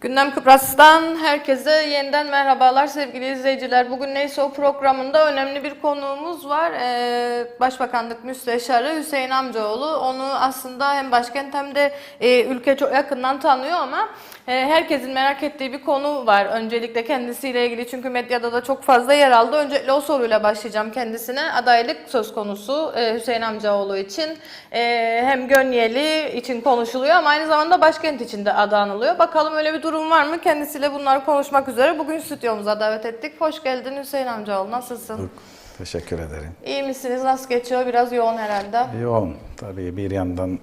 Gündem Kıbrıs'tan herkese yeniden merhabalar sevgili izleyiciler. Bugün Neyse O programında önemli bir konuğumuz var. Ee, Başbakanlık Müsteşarı Hüseyin Amcaoğlu. Onu aslında hem başkent hem de e, ülke çok yakından tanıyor ama herkesin merak ettiği bir konu var. Öncelikle kendisiyle ilgili çünkü medyada da çok fazla yer aldı. Öncelikle o soruyla başlayacağım kendisine. Adaylık söz konusu e, Hüseyin Amcaoğlu için. E, hem Gönyeli için konuşuluyor ama aynı zamanda başkent için de adı anılıyor. Bakalım öyle bir durum var mı? Kendisiyle bunları konuşmak üzere bugün stüdyomuza davet ettik. Hoş geldin Hüseyin Amcaoğlu. Nasılsın? Teşekkür ederim. İyi misiniz? Nasıl geçiyor? Biraz yoğun herhalde. Yoğun tabii bir yandan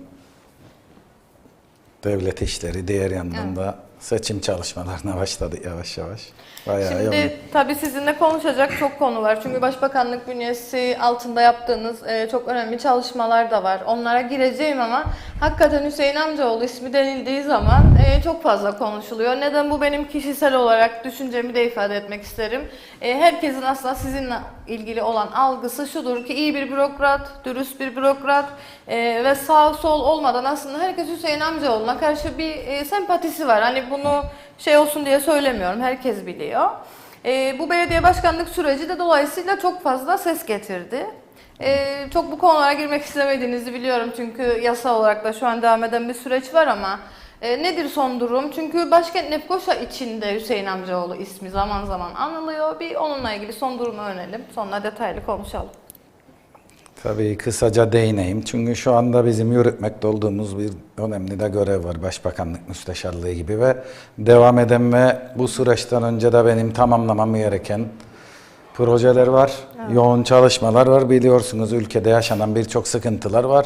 devlet işleri, diğer yandan da seçim çalışmalarına başladı yavaş yavaş. Bayağı yoğun. Şimdi tabii sizinle konuşacak çok konu var. Çünkü Başbakanlık bünyesi altında yaptığınız e, çok önemli çalışmalar da var. Onlara gireceğim ama hakikaten Hüseyin Amcaoğlu ismi denildiği zaman e, çok fazla konuşuluyor. Neden bu benim kişisel olarak düşüncemi de ifade etmek isterim. E, herkesin aslında sizinle ilgili olan algısı şudur ki iyi bir bürokrat, dürüst bir bürokrat e, ve sağ sol olmadan aslında herkes Hüseyin Amcaoğlu'na karşı bir e, sempatisi var. Hani bunu şey olsun diye söylemiyorum. Herkes biliyor. E, bu belediye başkanlık süreci de dolayısıyla çok fazla ses getirdi. E, çok bu konulara girmek istemediğinizi biliyorum çünkü yasa olarak da şu an devam eden bir süreç var ama e, nedir son durum? Çünkü başkent Lefkoşa içinde Hüseyin Amcaoğlu ismi zaman zaman anılıyor. Bir onunla ilgili son durumu öğrenelim. Sonra detaylı konuşalım. Tabii kısaca değineyim. Çünkü şu anda bizim yürütmekte olduğumuz bir önemli de görev var. Başbakanlık müsteşarlığı gibi ve devam eden ve bu süreçten önce de benim tamamlamam gereken projeler var. Yoğun çalışmalar var. Biliyorsunuz ülkede yaşanan birçok sıkıntılar var.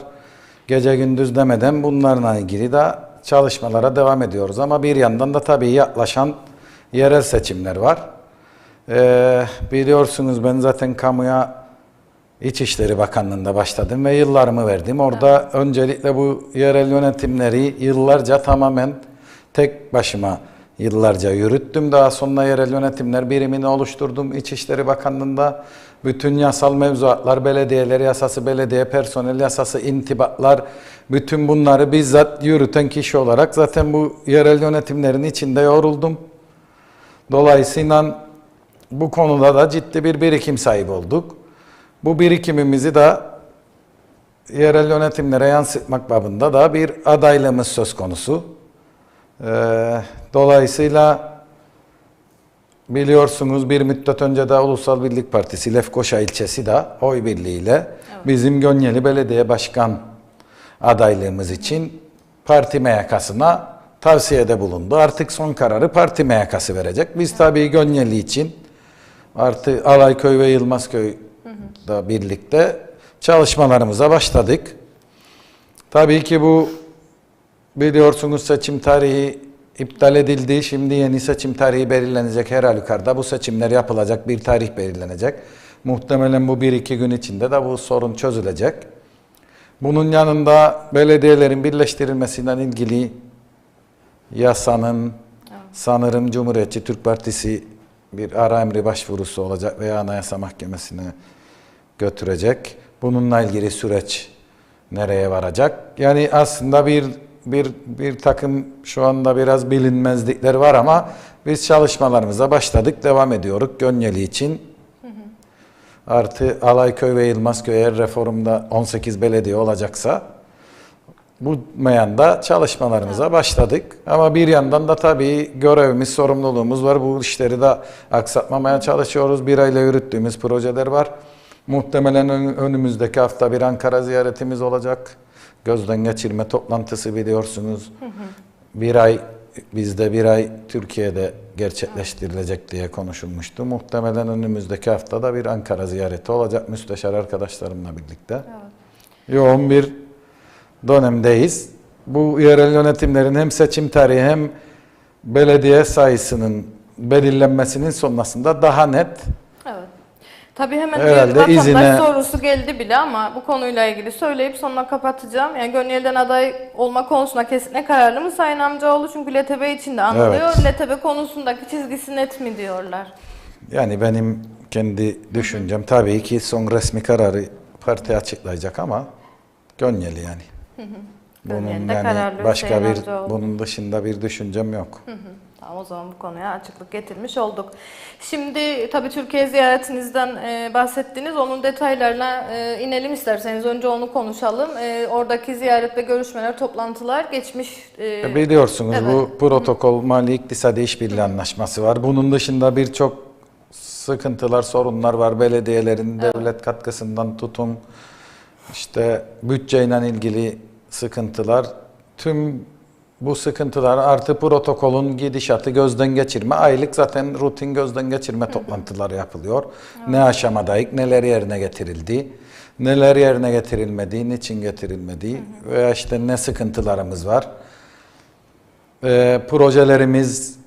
Gece gündüz demeden bunlarla ilgili de çalışmalara devam ediyoruz. Ama bir yandan da tabii yaklaşan yerel seçimler var. Ee, biliyorsunuz ben zaten kamuya İçişleri Bakanlığı'nda başladım ve yıllarımı verdim. Orada öncelikle bu yerel yönetimleri yıllarca tamamen tek başıma yıllarca yürüttüm. Daha sonra yerel yönetimler birimini oluşturdum İçişleri Bakanlığı'nda. Bütün yasal mevzuatlar, belediyeler yasası, belediye personel yasası, intibatlar, bütün bunları bizzat yürüten kişi olarak zaten bu yerel yönetimlerin içinde yoruldum. Dolayısıyla bu konuda da ciddi bir birikim sahibi olduk. Bu birikimimizi de yerel yönetimlere yansıtmak babında da bir adaylığımız söz konusu. Ee, dolayısıyla biliyorsunuz bir müddet önce de Ulusal Birlik Partisi Lefkoşa ilçesi de oy birliğiyle bizim Gönyeli Belediye Başkan adaylığımız için parti meyakasına tavsiyede bulundu. Artık son kararı parti meyakası verecek. Biz tabii Gönyeli için artı Alayköy ve Yılmazköy da birlikte çalışmalarımıza başladık. Tabii ki bu biliyorsunuz seçim tarihi iptal edildi. Şimdi yeni seçim tarihi belirlenecek her halükarda. Bu seçimler yapılacak bir tarih belirlenecek. Muhtemelen bu bir iki gün içinde de bu sorun çözülecek. Bunun yanında belediyelerin birleştirilmesinden ilgili yasanın sanırım Cumhuriyetçi Türk Partisi bir ara emri başvurusu olacak veya Anayasa Mahkemesi'ne götürecek. Bununla ilgili süreç nereye varacak? Yani aslında bir bir bir takım şu anda biraz bilinmezlikler var ama biz çalışmalarımıza başladık, devam ediyoruz Gönyeli için. Artı Alayköy ve Yılmazköy eğer reformda 18 belediye olacaksa bu meyanda çalışmalarımıza başladık. Ama bir yandan da tabii görevimiz, sorumluluğumuz var. Bu işleri de aksatmamaya çalışıyoruz. Bir ayla yürüttüğümüz projeler var. Muhtemelen ön- önümüzdeki hafta bir Ankara ziyaretimiz olacak. Gözden geçirme toplantısı biliyorsunuz. Bir ay bizde bir ay Türkiye'de gerçekleştirilecek diye konuşulmuştu. Muhtemelen önümüzdeki haftada bir Ankara ziyareti olacak müsteşar arkadaşlarımla birlikte. Yoğun bir dönemdeyiz. Bu yerel yönetimlerin hem seçim tarihi hem belediye sayısının belirlenmesinin sonrasında daha net Evet. Tabii hemen Herhalde bir vatandaş izine- sorusu geldi bile ama bu konuyla ilgili söyleyip sonra kapatacağım. Yani Gönyeli'den aday olma konusunda kesinlikle kararlı mı Sayın Amcaoğlu? Çünkü LTB için de anılıyor. LTB konusundaki çizgisi net mi diyorlar? Yani benim kendi düşüncem tabii ki son resmi kararı parti açıklayacak ama Gönyeli yani. Bunun yani başka bir Amcaoğlu. bunun dışında bir düşüncem yok. Tamam o zaman bu konuya açıklık getirmiş olduk. Şimdi tabii Türkiye ziyaretinizden e, bahsettiniz. Onun detaylarına e, inelim isterseniz. Önce onu konuşalım. E, oradaki ziyaret ve görüşmeler, toplantılar geçmiş. e, Biliyorsunuz Evet. bu protokol Mali İktisadi İşbirliği Anlaşması var. Bunun dışında birçok sıkıntılar, sorunlar var. Belediyelerin devlet katkısından tutun işte bütçeyle ilgili sıkıntılar. Tüm bu sıkıntılar artı protokolün gidişatı gözden geçirme. Aylık zaten rutin gözden geçirme toplantıları yapılıyor. Ne aşamadayız, neler yerine getirildi, neler yerine getirilmediği, niçin getirilmediği veya işte ne sıkıntılarımız var. Ee, projelerimiz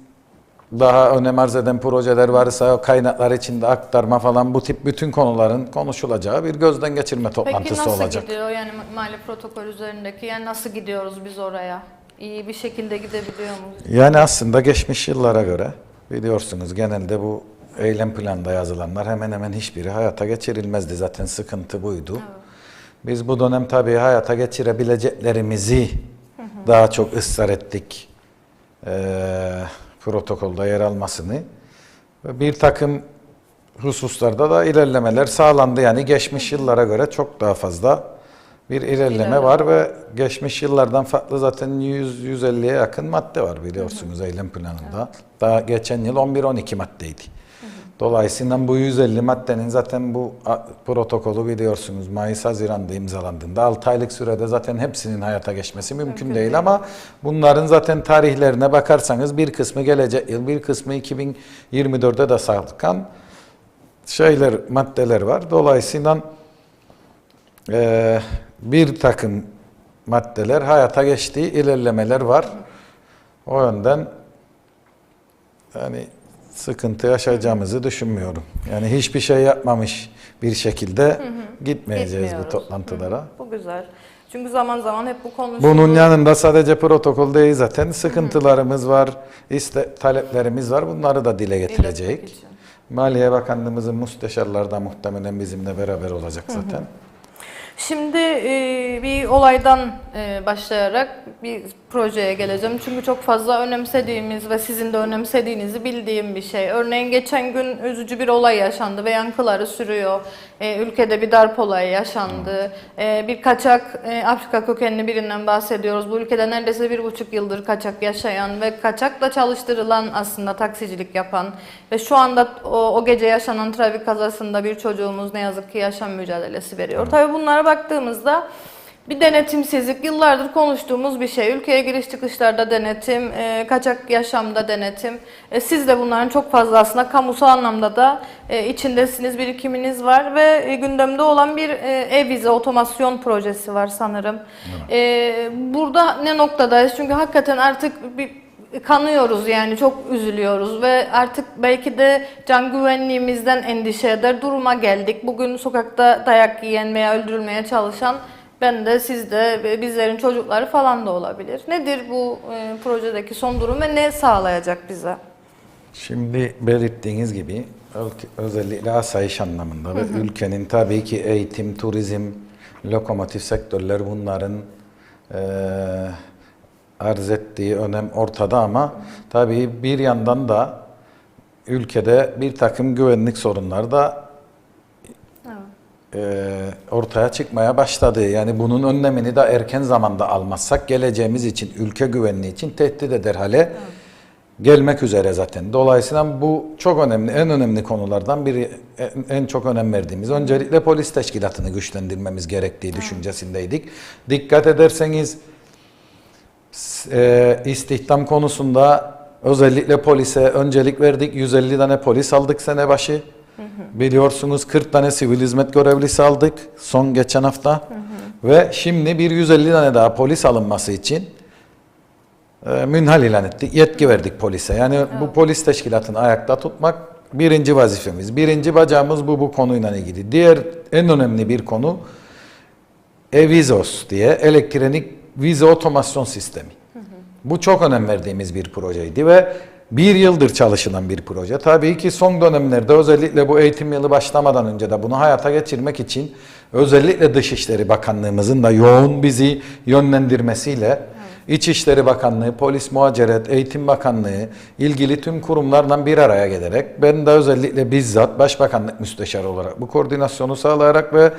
daha önem arz eden projeler varsa kaynaklar içinde aktarma falan bu tip bütün konuların konuşulacağı bir gözden geçirme Peki toplantısı nasıl olacak. gidiyor yani mali protokol üzerindeki? Yani nasıl gidiyoruz biz oraya? İyi bir şekilde gidebiliyor muyuz? Yani aslında geçmiş yıllara göre biliyorsunuz genelde bu eylem planında yazılanlar hemen hemen hiçbiri hayata geçirilmezdi. Zaten sıkıntı buydu. Biz bu dönem tabii hayata geçirebileceklerimizi daha çok ısrar ettik. Ee, protokolda yer almasını. Bir takım hususlarda da ilerlemeler sağlandı. Yani geçmiş yıllara göre çok daha fazla bir ilerleme var ve geçmiş yıllardan farklı zaten 100-150'ye yakın madde var biliyorsunuz eylem planında. Daha geçen yıl 11-12 maddeydi. Dolayısıyla bu 150 maddenin zaten bu protokolü biliyorsunuz Mayıs-Haziran'da imzalandığında 6 aylık sürede zaten hepsinin hayata geçmesi mümkün, değil, ama bunların zaten tarihlerine bakarsanız bir kısmı gelecek yıl bir kısmı 2024'de de sarkan şeyler maddeler var. Dolayısıyla eee, bir takım maddeler hayata geçtiği ilerlemeler var. O yönden yani sıkıntı yaşayacağımızı düşünmüyorum. Yani hiçbir şey yapmamış bir şekilde gitmeyeceğiz bu toplantılara. Bu güzel. Çünkü zaman zaman hep bu konuşuluyor. Bunun yanında sadece protokol değil zaten sıkıntılarımız var, iste, taleplerimiz var. Bunları da dile getirecek. Maliye Bakanlığımızın müsteşarları da muhtemelen bizimle beraber olacak zaten. Şimdi e, bir olaydan e, başlayarak bir projeye geleceğim. Çünkü çok fazla önemsediğimiz ve sizin de önemsediğinizi bildiğim bir şey. Örneğin geçen gün üzücü bir olay yaşandı ve yankıları sürüyor. E, ülkede bir darp olayı yaşandı. E, bir kaçak e, Afrika kökenli birinden bahsediyoruz. Bu ülkede neredeyse bir buçuk yıldır kaçak yaşayan ve kaçakla çalıştırılan aslında taksicilik yapan ve şu anda o, o gece yaşanan trafik kazasında bir çocuğumuz ne yazık ki yaşam mücadelesi veriyor. Tabii bunlara baktığımızda bir denetimsizlik yıllardır konuştuğumuz bir şey. Ülkeye giriş çıkışlarda denetim, e, kaçak yaşamda denetim. E, siz de bunların çok fazla aslında kamusal anlamda da e, içindesiniz, birikiminiz var ve e, gündemde olan bir e, e-vize otomasyon projesi var sanırım. E, burada ne noktadayız? Çünkü hakikaten artık bir kanıyoruz yani çok üzülüyoruz ve artık belki de can güvenliğimizden endişe eder duruma geldik. Bugün sokakta dayak yiyen veya öldürülmeye çalışan ben de siz de bizlerin çocukları falan da olabilir. Nedir bu e, projedeki son durum ve ne sağlayacak bize? Şimdi belirttiğiniz gibi özellikle asayiş anlamında ve ülkenin tabii ki eğitim, turizm, lokomotif sektörler bunların eee arz ettiği önem ortada ama tabii bir yandan da ülkede bir takım güvenlik sorunları da eee, ortaya çıkmaya başladı. Yani bunun önlemini de erken zamanda almazsak geleceğimiz için, ülke güvenliği için tehdit eder hale gelmek üzere zaten. Dolayısıyla bu çok önemli, en önemli konulardan biri, en, en çok önem verdiğimiz. Öncelikle polis teşkilatını güçlendirmemiz gerektiği düşüncesindeydik. Dikkat ederseniz e, istihdam konusunda özellikle polise öncelik verdik. 150 tane polis aldık sene başı. Biliyorsunuz 40 tane sivil hizmet görevlisi aldık son geçen hafta. Ve şimdi bir 150 tane daha polis alınması için e, münhal ilan ettik. Yetki verdik polise. Yani bu polis teşkilatını ayakta tutmak birinci vazifemiz. Birinci bacağımız bu bu konuyla ilgili. Diğer en önemli bir konu e-vizos diye elektronik vize otomasyon sistemi. Bu çok önem verdiğimiz bir projeydi ve bir yıldır çalışılan bir proje. Tabii ki son dönemlerde özellikle bu eğitim yılı başlamadan önce de bunu hayata geçirmek için özellikle Dışişleri Bakanlığımızın da yoğun bizi yönlendirmesiyle İçişleri Bakanlığı, Polis Muhaciret, Eğitim Bakanlığı ilgili tüm kurumlarla bir araya gelerek ben de özellikle bizzat Başbakanlık Müsteşarı olarak bu koordinasyonu sağlayarak ve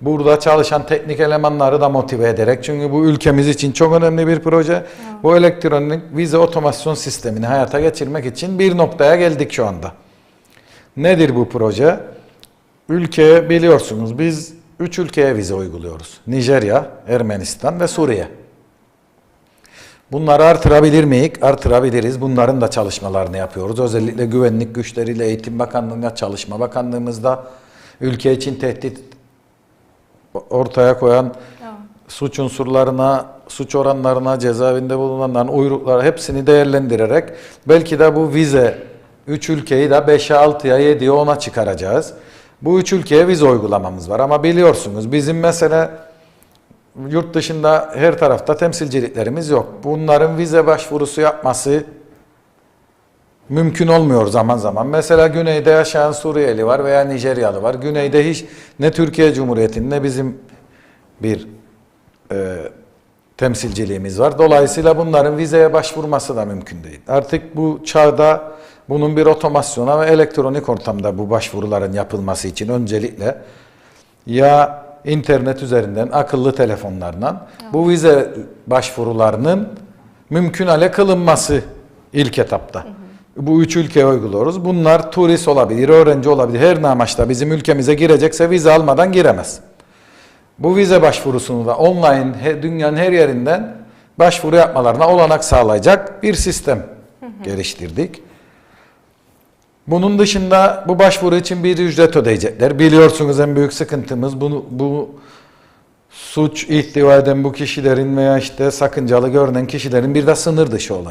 burada çalışan teknik elemanları da motive ederek çünkü bu ülkemiz için çok önemli bir proje. Bu elektronik vize otomasyon sistemini hayata geçirmek için bir noktaya geldik şu anda. Nedir bu proje? Ülkeye biliyorsunuz biz üç ülkeye vize uyguluyoruz. Nijerya, Ermenistan ve Suriye. Bunları artırabilir miyiz? Artırabiliriz. Bunların da çalışmalarını yapıyoruz. Özellikle güvenlik güçleriyle Eğitim Bakanlığı'na, Çalışma Bakanlığımızda ülke için tehdit ortaya koyan suç unsurlarına, suç oranlarına, cezaevinde bulunanların uyrukları hepsini değerlendirerek belki de bu vize 3 ülkeyi de 5'e 6'ya 7'ye 10'a çıkaracağız. Bu üç ülkeye vize uygulamamız var ama biliyorsunuz bizim mesela yurt dışında her tarafta temsilciliklerimiz yok. Bunların vize başvurusu yapması mümkün olmuyor zaman zaman. Mesela güneyde yaşayan Suriyeli var veya Nijeryalı var. Güneyde hiç ne Türkiye Cumhuriyeti'nin ne bizim bir e, temsilciliğimiz var. Dolayısıyla bunların vizeye başvurması da mümkün değil. Artık bu çağda bunun bir otomasyona ve elektronik ortamda bu başvuruların yapılması için öncelikle ya internet üzerinden akıllı telefonlarla bu vize başvurularının mümkün hale kılınması ilk etapta. Bu üç ülkeye uyguluyoruz. Bunlar turist olabilir, öğrenci olabilir. Her ne amaçla bizim ülkemize girecekse vize almadan giremez. Bu vize başvurusunu da online dünyanın her yerinden başvuru yapmalarına olanak sağlayacak bir sistem geliştirdik. Bunun dışında bu başvuru için bir ücret ödeyecekler. Biliyorsunuz en büyük sıkıntımız bunu, bu suç ihtiva eden bu kişilerin veya işte sakıncalı görünen kişilerin bir de sınır dışı olay.